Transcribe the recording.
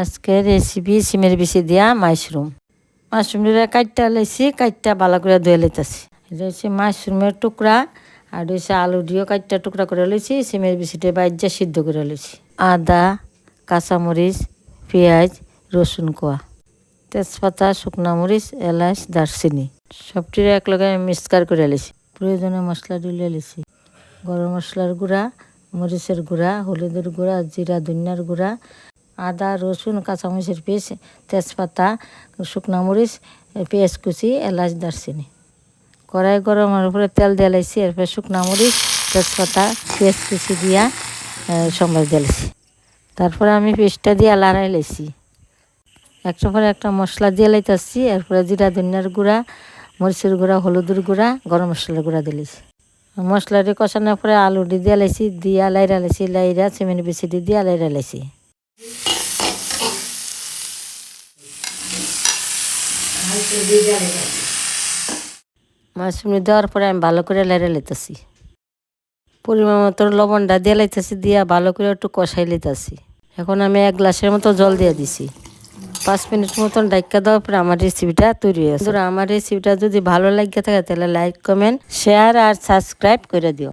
আজকে রেসিপি সিমের বিচি দিয়া মাশরুম। মাশরুমটা কাটটা লাইছি কাটটা ভালো করে ধুয়ে লইতেছি। এটা হচ্ছে মাশরুমের টুকরা, আর হচ্ছে আলু দিয়েও কাটটা টুকরা করে লইছি, সিমের বিচিটা বাইজা সিদ্ধ করে লইছি। আদা, কাঁচামরিচ, পেঁয়াজ, রসুন কোয়া, তেজপাতা, শুকনা মরিচ, এলাচ, দারচিনি, সবটির এক লগে মিক্সকার করে লিছি প্রয়োজনে মশলা দিলে লিছি গরম মশলার গুঁড়া, মরিচের গুঁড়া, হলুদের গুঁড়া, জিরা, ধনিয়ার গুঁড়া আদা, রসুন, কাঁচামরিচের পেস্ট, তেজপাতা, শুকনা মরিচ, পেঁয়াজ কুচি, এলাচ, দারচিনি। কড়াই গরম উপরে তেল দিয়ে লাইছি, এরপরে শুকনা মরিচ, তেজপাতা, পেঁয়াজ কুচি দিয়া সম্বাস দিয়েছি তারপরে আমি পেস্টটা দিয়ে লাড়াই লাইছি। একটা পরে একটা মশলা দিয়ে লাইতেছি, এরপরে জিরা, ধনিয়ার গুঁড়া, মরিচের গুঁড়া, হলুদের গুঁড়া, গরম মশলার গুঁড়া দিলেছি মশলাটি কষানোর পরে আলুটি দিয়ে লাইছি, দিয়া লাইরা লাইছি, লাইরা বেশি দিয়ে দিয়া লাইরা লাইছি। মাশরুম দেওয়ার পরে আমি ভালো করে লাইরা লাইতেছি। পরিমাণ মতো লবণটা দিয়ে লাইতেছি, দিয়া ভালো করে একটু কষাই লাইতেছি। এখন আমি এক গ্লাসের মতো জল দিয়ে দিছি। পাঁচ মিনিট মতন ডাইকা দেওয়ার পরে আমার রেসিপিটা তৈরি হয়েছে। আমার রেসিপিটা যদি ভালো লাগে থাকে, তাহলে লাইক কমেন্ট শেয়ার আর সাবস্ক্রাইব করে দিও।